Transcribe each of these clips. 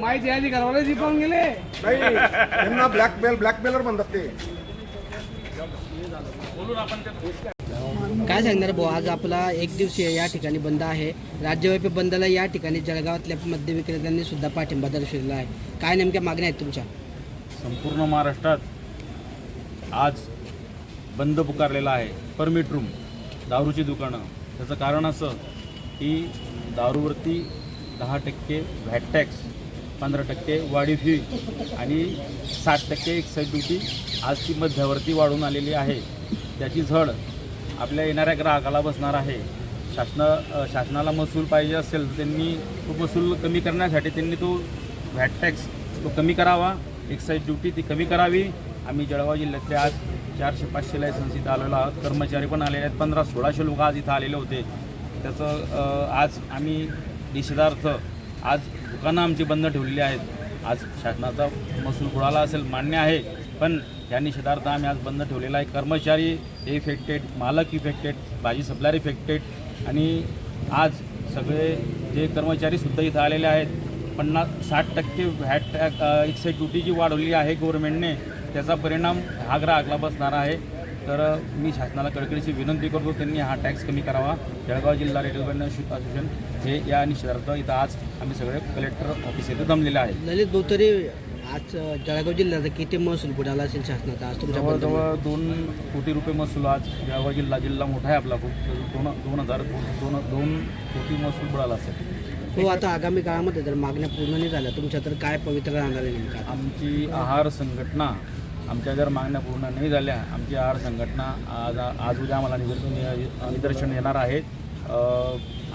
माहिती आधी घरवाले जिपावून गेले. नाही त्यांना ब्लॅकमेल ब्लॅकमेलर म्हणतात ते. काय सांगणार भाऊ आज आपला एक दिवसीय या ठिकाणी बंद आहे. राज्यव्यापी बंदला या ठिकाणी जळगावातल्या मद्य विक्रेत्यांनी सुद्धा पाठिंबा दर्शवलेला आहे. काय नेमक्या मागण्या आहेत तुमच्या? संपूर्ण महाराष्ट्रात आज बंद पुकारलेला आहे. परमिट रूम दारूची दुकानं. त्याचं कारण असं की दारूवरती दहा टक्के व्हॅट टॅक्स पंधरा टक्के वाढीव फी आणि साठ टक्के एक्साईज ड्युटी आज ती मध्यावरती वाढून आलेली आहे. त्याची झड आपल्या येणाऱ्या ग्राहकाला बसणार आहे. शासना शासनाला महसूल पाहिजे असेल त्यांनी तो महसूल कमी करण्यासाठी त्यांनी तो व्हॅट टॅक्स तो कमी करावा. एक्साईज ड्युटी ती कमी करावी. आम्ही जळगाव जिल्ह्यातले आज चारशे पाचशे लायसन्स इथं आलेलो आहोत. कर्मचारी पण आलेले आहेत. पंधरा सोळाशे लोक आज इथं आलेले होते. त्याचं आज आम्ही निषेधार्थ आज दुकानं आमची बंद ठेवलेली आहेत. आज शासनाचा महसूल बुडाला असेल मान्य आहे. पण या निषेधार्थ आम्ही आज बंद ठेवलेला आहे. कर्मचारी इफेक्टेड मालक इफेक्टेड भाजी सप्लायर इफेक्टेड आणि आज सगळे जे कर्मचारीसुद्धा इथं आलेले आहेत पन्नास साठ टक्के व्हॅट एक्साईज ड्युटी जी वाढवली आहे गव्हर्नमेंटने त्याचा परिणाम हा ग्राहकला बसणार आहे. तर मी शासनाला कळकळीची विनंती करतो त्यांनी हा टॅक्स कमी करावा. जळगाव जिल्हा रिटेल असोसिएशन हे या निषेधार्थ इथं आज आम्ही सगळे कलेक्टर ऑफिस येथे जमलेले आहे ललित भाऊ तरी आज जळगाव जिल्ह्याचा किती महसूल बुडाला असेल शासनाचा? आज? जवळजवळ दोन कोटी रुपये महसूल आज जळगाव जिल्हा जिल्हा मोठा आहे आपला खूप. दोन दोन हजार दोन दोन कोटी महसूल बुडाला असेल. हो आता आगामी काळामध्ये जर मागण्या पूर्ण नाही झाल्या तुमच्या तर काय पवित्र राहणार आहे नेमका आमची आहार संघटना आमच्या जर मागण्या पूर्ण नाही झाल्या आमची आहार संघटना आज आज उद्या आम्हाला निदर्शन निदर्शन येणार आहेत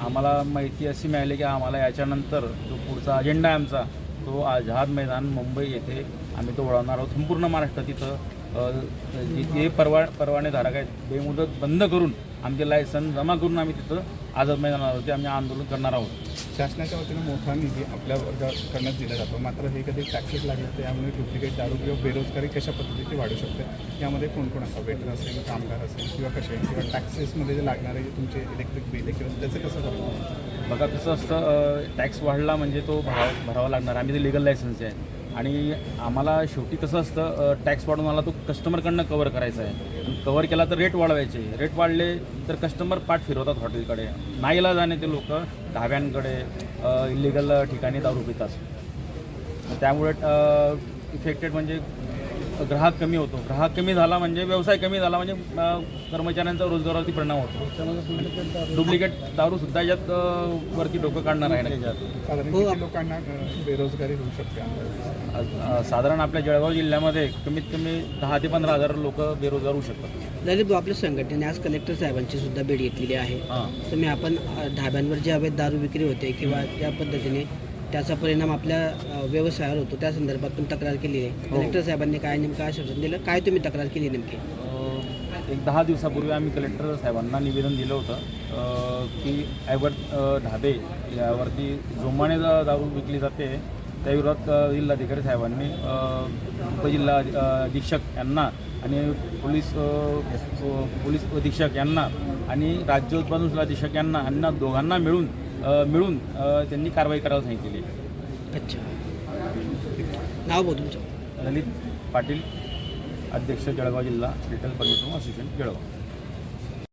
आम्हाला माहिती अशी मिळाली की आम्हाला याच्यानंतर जो पुढचा अजेंडा आहे आमचा तो आझाद मैदान मुंबई येथे आम्ही तो वळवणार आहोत. संपूर्ण महाराष्ट्र तिथं जे जे परवा परवानेधारक आहेत बेमुदत बंद करून आमचे लायसन जमा करून आम्ही तिथं आझाद मैदानावरती आम्ही आंदोलन करणार आहोत. शासनाच्या वतीनं मोठा निधी आपल्या वर्गाकडनं दिला जातो. मात्र हे कधी टॅक्सेस लागले तर यामुळे डुप्लिकेट दारू किंवा बेरोजगारी कशा पद्धतीची वाढू शकते? यामध्ये कोण कोण असं वेटर असेल कामगार असेल किंवा कसे? किंवा टॅक्सेसमध्ये जे लागणारे जे तुमचे इलेक्ट्रिक बिल आहे किंवा त्याचं कसं करतो बघा कसं असतं टॅक्स वाढला म्हणजे तो भरावा भरावा लागणार. आम्ही ते लिगल लायसन्स आहे. आणि आम्हाला शेवटी कसं असतं टॅक्स वाढून आला तो कस्टमरकडनं कवर करायचा आहे. आणि कवर केला तर रेट वाढवायचे. रेट वाढले तर कस्टमर पाठ फिरवतात हॉटेलकडे नाईला जाणे ते लोक ढाब्यांकडे इलिगल ठिकाणी दारू पितात. त्यामुळे इफेक्टेड म्हणजे ग्राहक कमी होतो. ग्राहक कमी झाला म्हणजे व्यवसाय कमी झाला म्हणजे कर्मचाऱ्यांचा रोजगारावरती परिणाम होतो. डुप्लिकेट दारू सुद्धा याच्यात अ, वरती डोकं काढणार आहे ना हो, लोकांना अं, बेरोजगारी होऊ शकते. साधारण आपल्या जळगाव जिल्ह्यामध्ये कमीत कमी दहा ते पंधरा हजार लोक बेरोजगार होऊ शकतात. ललित आपल्या संघटनेने आज कलेक्टर साहेबांची सुद्धा भेट घेतलेली आहे. हां. तुम्ही आपण ढाब्यांवर जे अवैध दारू विक्री होते किंवा त्या पद्धतीने त्याचा परिणाम आपल्या व्यवसायावर होतो. त्या संदर्भात तुम्ही तक्रार केली आहे. कलेक्टर साहेबांनी काय नेमकं आश्वासन दिलं? काय तुम्ही तक्रार केली नेमकी? एक दहा दिवसापूर्वी आम्ही कलेक्टर साहेबांना निवेदन दिलं होतं की ॲवर ढाबे यावरती जोमाने दारू विकली जाते. त्या विरोधात अ, जिल्हाधिकारी साहेबांनी उपजिल्हा अधीक्षक यांना आणि पोलीस पोलीस अधीक्षक यांना आणि राज्य उत्पादन अधीक्षक यांना यांना दोघांना मिळून मिळून त्यांनी कारवाई करायला सांगितलेली आहे. अच्छा. नाव भाऊ तुमचं. ललित पाटील अध्यक्ष जळगाव जिल्हा रिटेल परमिट असोसिएशन जळगाव.